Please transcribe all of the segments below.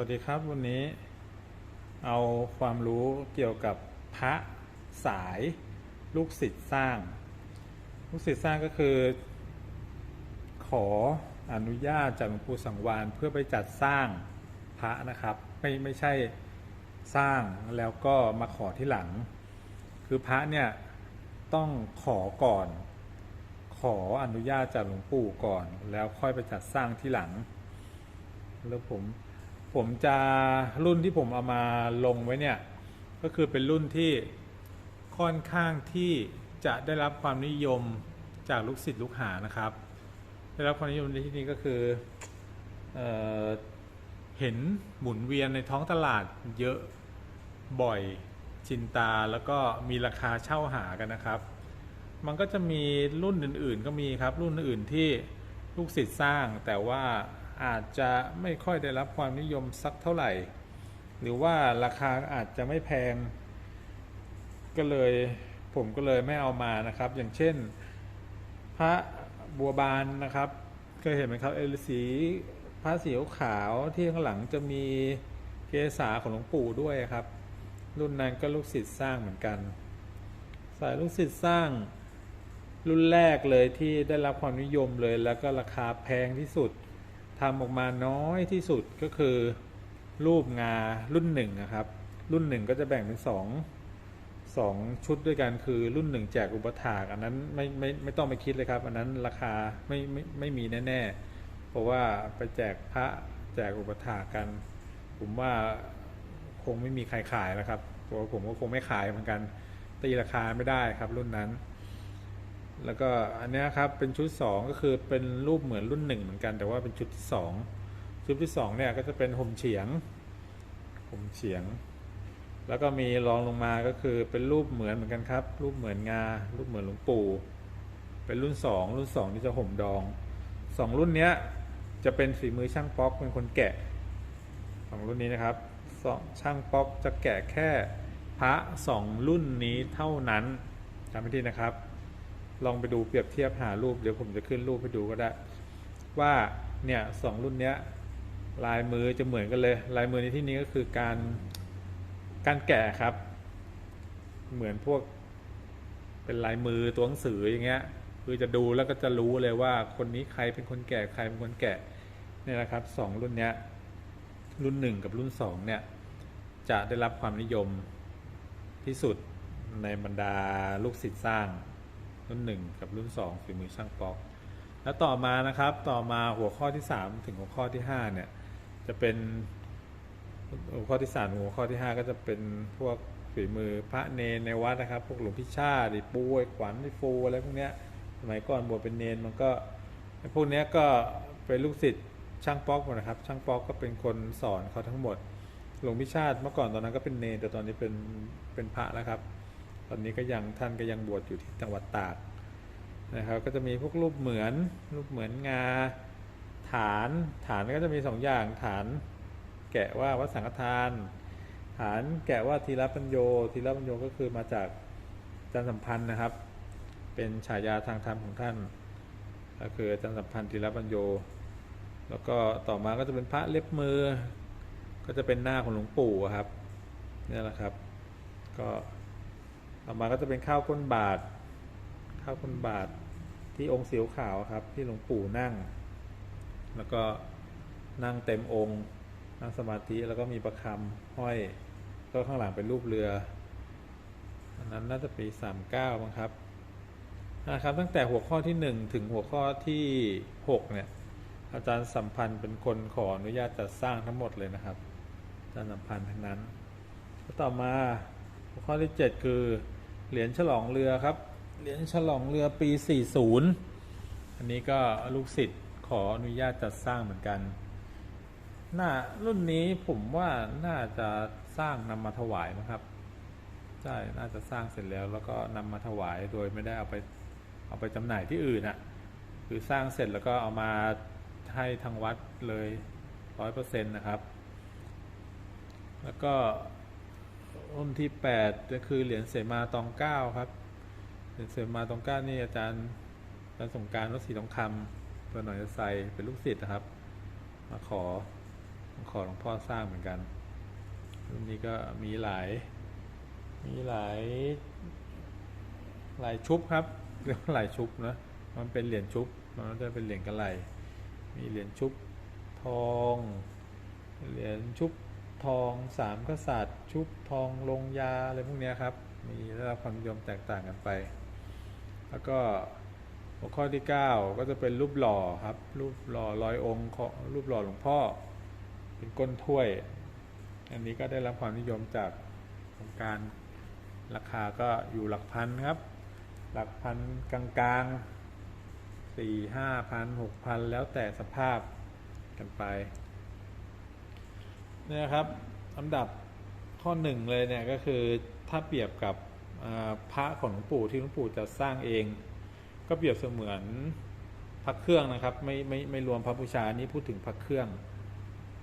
วัสดีครับวันนี้เอาความรู้เกี่ยวกับพระสายลูกศิษย์สร้าง ลูกศิษย์สร้างก็คือ ขออนุญาตจากหลวงปู่สังวานเพื่อไปจัดสร้างพระนะครับไม่ไม่ใช่สร้างแล้วก็มาขอที่หลัง คือพระเนี่ยต้องขอก่อน ขออนุญาตจากหลวงปู่ก่อน แล้วค่อยไปจัดสร้างที่หลัง แล้วผม ผมจะรุ่นที่ผมเอามาลงไว้เนี่ย ก็คือเป็นรุ่นที่ค่อนข้างที่จะได้รับความนิยมจากลูกศิษย์ลูกหานะครับ ได้รับความนิยมในที่นี้ก็คือเออเห็นหมุนเวียนในท้องตลาดเยอะบ่อยชินตาแล้วก็มีราคาเช่าหากันนะครับ มันก็จะมีรุ่นอื่นๆ ก็มีครับรุ่นอื่นที่ลูกศิษย์สร้างแต่ว่า อาจจะไม่ค่อยได้รับความนิยมสักเท่าไหร่ หรือว่าราคาอาจจะไม่แพง ก็เลยผมก็เลยไม่เอามานะครับ อย่างเช่น พระบัวบานนะครับเคยเห็นไหมครับเอลสีพระสีขาวที่ข้างหลังจะมีเกศาของหลวงปู่ด้วยครับ รุ่นนั้นก็ลูกศิษย์สร้างเหมือนกันสายลูกศิษย์สร้างรุ่นแรกเลยที่ได้รับความนิยมเลยแล้วก็ราคาแพงที่สุด ทำออกมาน้อยที่สุดก็คือรูปงารุ่นหนึ่งนะครับ รุ่นหนึ่งก็จะแบ่งเป็นสองสองชุดด้วยกันคือรุ่นหนึ่งแจกอุปถากอันนั้นไม่ไม่ไม่ต้องไปคิดเลยครับ อันนั้นราคาไม่ไม่ไม่มีแน่ ๆ เพราะว่าไปแจกพระแจกอุปถากกัน ผมว่าคงไม่มีใครขายแล้วครับตัวผมก็คงไม่ขายเหมือนกันตีราคาไม่ได้ครับรุ่นนั้น แล้วก็อันนี้ครับเป็นชุด 2 ก็คือเป็นรูปเหมือนรุ่นหนึ่งเหมือนกัน แต่ว่าเป็นชุดที่ 2 ชุดที่ 2 เนี่ยก็จะเป็นห่มเฉียงห่มเฉียง แล้วก็มีรองลงมาก็คือเป็นรูปเหมือนเหมือนกันครับ รูปเหมือนงา รูปเหมือนหลวงปู่ เป็นรุ่น 2 รุ่น2ที่จะห่มดอง 2 รุ่นเนี้ยจะเป็นฝีมือช่างป๊อกเป็นคนแกะสองรุ่นนี้นะครับช่างป๊อกจะแกะแค่พระสองรุ่นนี้เท่านั้นจำไม่ดีนะครับ ลองไปดูเปรียบเทียบหารูป เดี๋ยวผมจะขึ้นรูปให้ดูก็ได้ ว่าเนี่ยสองรุ่นเนี้ยลายมือจะเหมือนกันเลย ลายมือในที่นี้ก็คือการการแกะครับ เหมือนพวกเป็นลายมือตัวหนังสืออย่างเงี้ยคือจะดูแล้วก็จะรู้เลยว่าคนนี้ใครเป็นคนแกะใครเป็นคนแกะเนี่ยนะครับสองรุ่นเนี้ยรุ่นหนึ่งกับรุ่นสองเนี่ยจะได้รับความนิยมที่สุดในบรรดาลูกศิษย์สร้าง รุ่นหนึ่งกับรุ่นสองฝีมือช่างป๊อกแล้วต่อมานะครับต่อมาหัวข้อที่ 3 ถึงหัวข้อที่5เนี่ยจะเป็นหัวข้อที่3ถึงหัวข้อที่ 5 ก็จะเป็นพวกฝีมือพระเนนในวัดนะครับ พวกหลวงพิชาดิปูไอ้ขวัญไอ้ฟูอะไรพวกเนี้ยสมัยก่อนบวชเป็นเนนมันก็พวกเนี้ยก็เป็นลูกศิษย์ช่างป๊อกหมดนะครับ ช่างป๊อกก็เป็นคนสอนเขาทั้งหมด หลวงพิชาติเมื่อก่อนตอนนั้นก็เป็นเนนแต่ตอนนี้เป็นเป็นพระแล้วครับ ตอนนี้ก็ยังท่านก็ยังบวชอยู่ที่จังหวัดตากนะครับก็จะมีพวกรูปเหมือนรูปเหมือนงาฐานฐานก็จะมีสองอย่างฐานแกะว่าวัดสังฆทาน ฐานแกะว่าทีละปัญโยทีละปัญโยก็คือมาจากจารย์สัมพันธ์นะครับ เป็นฉายาทางธรรมของท่านก็คือจารย์สัมพันธ์ทีละปัญโย แล้วก็ต่อมาก็จะเป็นพระเล็บมือ ก็จะเป็นหน้าของหลวงปู่ครับนี่แหละครับ ก็ ต่อมาก็จะเป็นข้าวก้นบาท ข้าวก้นบาทที่องค์สีขาวครับ ที่หลวงปู่นั่ง แล้วก็นั่งเต็มองค์นั่งสมาธิแล้วก็มีประคำห้อย ก็ข้างหลังเป็นรูปเรืออันนั้นน่าจะปีสามเก้ามั้งครับนะครับ ตั้งแต่หัวข้อที่หนึ่งถึงหัวข้อที่หกเนี่ย อาจารย์สัมพันธ์เป็นคนขออนุญาตจัดสร้างทั้งหมดเลยนะครับ อาจารย์สัมพันธ์ทั้งนั้นแล้วต่อมาหัวข้อที่7คือ เหรียญฉลองเรือครับ เหรียญฉลองเรือปี 40 อันนี้ก็ลูกศิษย์ขออนุญาตจัดสร้างเหมือนกันน่ารุ่นนี้ผมว่าน่าจะสร้างนำมาถวายนะครับ ใช่ น่าจะสร้างเสร็จแล้วแล้วก็นำมาถวายโดยไม่ได้เอาไปเอาไปจำหน่ายที่อื่นอะ่ะ คือสร้างเสร็จแล้วก็เอามาให้ทางวัดเลยร้อยเปอร์เซ็นต์นะครับ แล้วก็ รุ่นที่แปดก็คือเหรียญเสมาตองเก้าครับ เหรียญเสมาตองเก้านี่อาจารย์อาจารย์สงการวัดศรีทองคำตัวหน่อยจะใส่เป็นลูกศิษย์นะครับ มาขอขอหลวงพ่อสร้างเหมือนกัน รุ่นนี้ก็มีหลาย มีหลาย หลายชุบครับเรียกว่าหลายชุบนะ มันเป็นเหรียญชุบ มันจะเป็นเหรียญกระไหลมีเหรียญชุบทอง เหรียญชุบ ทองสามกษัตริย์ ชุบทองลงยาอะไรพวกนี้ครับ มีได้รับความนิยมแตกต่างกันไป แล้วก็หัวข้อที่ 9 ก็จะเป็นรูปหล่อครับ รูปหล่อร้อยองค์ของรูปหล่อหลวงพ่อ เป็นก้นถ้วย อันนี้ก็ได้รับความนิยมจากของการราคาก็อยู่หลักพันครับ หลักพันกลางๆสี่ห้าพันหกพันแล้วแต่สภาพกันไป เนี่ยครับลำดับข้อหนึ่งเลยเนี่ยก็คือถ้าเปรียบกับพระของหลวงปู่ที่หลวงปู่จะสร้างเอง ก็เปรียบเสมือนพระเครื่องนะครับ ไม่ไม่ไม่รวมพระบูชานี้พูดถึงพระเครื่อง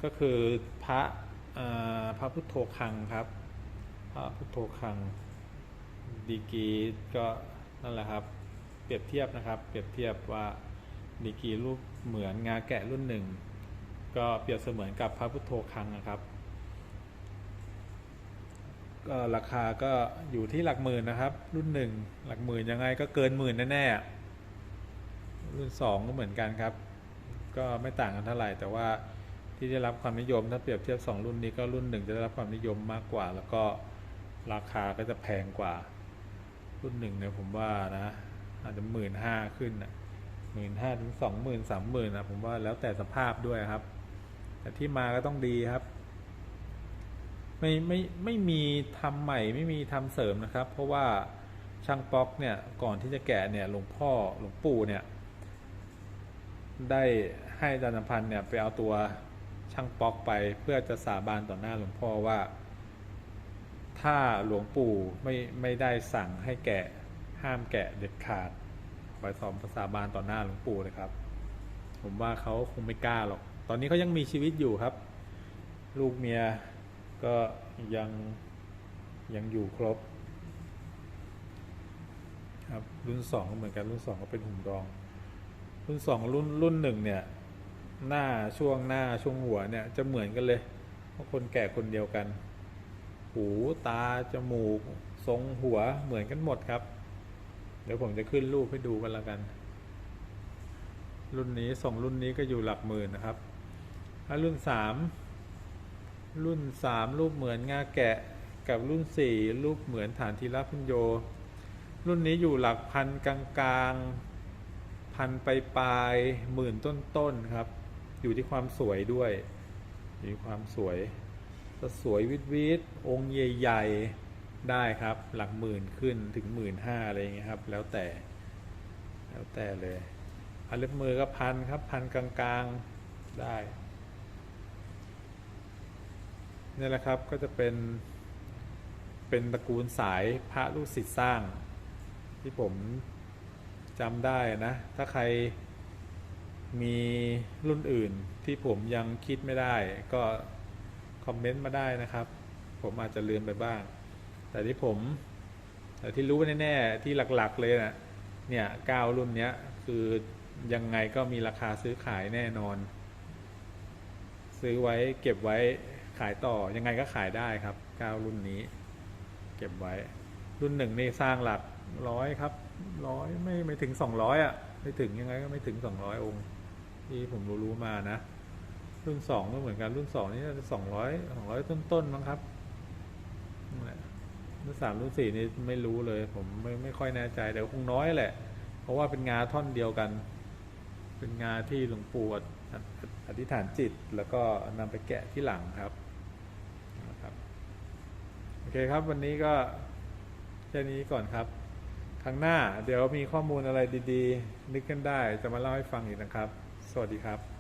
ก็คือพระพระพุทโธคังครับ พระพุทโธคังดีกีก็นั่นแหละครับ เปรียบเทียบนะครับ เปรียบเทียบว่าดีกีรูปเหมือนงาแกะรุ่นหนึ่ง ก็เปรียบเสมือนกับพระพุทโธคังนะครับก็ราคาก็อยู่ที่หลักหมื่นนะครับ รุ่นหนึ่งหลักหมื่นยังไงก็เกินหมื่นแน่ๆรุ่นสองก็เหมือนกันครับ ก็ไม่ต่างกันเท่าไหร่ แต่ว่าที่ได้รับความนิยมถ้าเปรียบเทียบสองรุ่นนี้ก็รุ่นหนึ่งจะได้รับความนิยมมากกว่า แล้วก็ราคาก็จะแพงกว่า รุ่นหนึ่งเนี่ยผมว่านะอาจจะหมื่นห้าขึ้นหมื่นห้าถึงสองหมื่นสามหมื่นนะผมว่าแล้วแต่สภาพด้วยครับ แต่ที่มาก็ต้องดีครับ ไม่ไม่ไม่มีทำใหม่ไม่มีทำเสริมนะครับ เพราะว่าช่างป๊อกเนี่ยก่อนที่จะแกะเนี่ยหลวงพ่อหลวงปู่เนี่ย ได้ให้อาจารย์พันธ์เนี่ยไปเอาตัวช่างป๊อกไปเพื่อจะสาบานต่อหน้าหลวงพ่อว่า ถ้าหลวงปู่ไม่ไม่ได้สั่งให้แกะห้ามแกะเด็ดขาดไปสอบสาบานต่อหน้าหลวงปู่เลยครับ ผมว่าเขาคงไม่กล้าหรอก ตอนนี้เขายังมีชีวิตอยู่ครับ ลูกเมียก็ยังยังอยู่ครบ ครับ รุ่นสองก็เหมือนกันรุ่นสองก็เป็นหุ่นรอง รุ่นสองรุ่นรุ่นหนึ่งเนี่ย หน้าช่วงหน้าช่วงหัวเนี่ยจะเหมือนกันเลยเพราะคนแก่คนเดียวกัน หูตาจมูก ทรงหัวเหมือนกันหมดครับ เดี๋ยวผมจะขึ้นรูปให้ดูกันล้วกัน รุ่นนี้สองรุ่นนี้ก็อยู่หลักหมื่นนะครับถ้ารุ่นสามรุ่นสามรูปเหมือนงาแกะกับรุ่นสี่รูปเหมือนฐานทีละพุญโย รุ่นนี้อยู่หลักพันกลางๆ พันไปปลายหมื่นต้นๆครับ อยู่ที่ความสวยด้วยอยู่ที่ความสวยจะสวยวิดวิดองค์ใหญ่ๆได้ครับ หลักหมื่นขึ้นถึงหมื่นห้าอะไรอย่างเงี้ยครับ แล้วแต่ แล้วแต่เลย อันเล็บมือก็พันครับพันกลางๆได้นี่แหละครับก็จะเป็นเป็นตระกูลสายพระลูกศิษย์สร้าง ที่ผมจำได้นะ ถ้าใครมีรุ่นอื่นที่ผมยังคิดไม่ได้ ก็คอมเมนต์มาได้นะครับ ผมอาจจะลืมไปบ้าง แต่ที่ผม แต่ที่รู้แน่ๆที่หลักๆเลยนะเนี่ยเก้ารุ่นเนี้ยคือ ยังไงก็มีราคาซื้อขายแน่นอน ซื้อไว้เก็บไว้ขายต่อยังไงก็ขายได้ครับก้ารุ่นนี้ เก็บไว้ รุ่นหนึ่งนี่สร้างหลักร้อยครับร้อยไม่ไม่ถึงสองร้อยอะ ไม่ถึงยังไงก็ไม่ถึงสองร้อยองค์ ที่ผมรู้รู้มานะ รุ่นสองก็เหมือนกันรุ่นสองนี่จะสองร้อยสองร้อยต้นๆมั้งครับนั่นแหละรุ่นสามรุ่นสี่นี่ไม่รู้เลย ผมไม่ไม่ค่อยแน่ใจแต่คงน้อยแหละ เพราะว่าเป็นงาท่อนเดียวกัน งาที่หลวงปู่อธิษฐานจิต แล้วก็นำไปแกะที่หลังครับนะครับโอเคครับวันนี้ก็แค่นี้ก่อนครับครั้งหน้าเดี๋ยวมีข้อมูลอะไรดี ๆ นึกกันได้จะมาเล่าให้ฟังอีกนะครับ สวัสดีครับ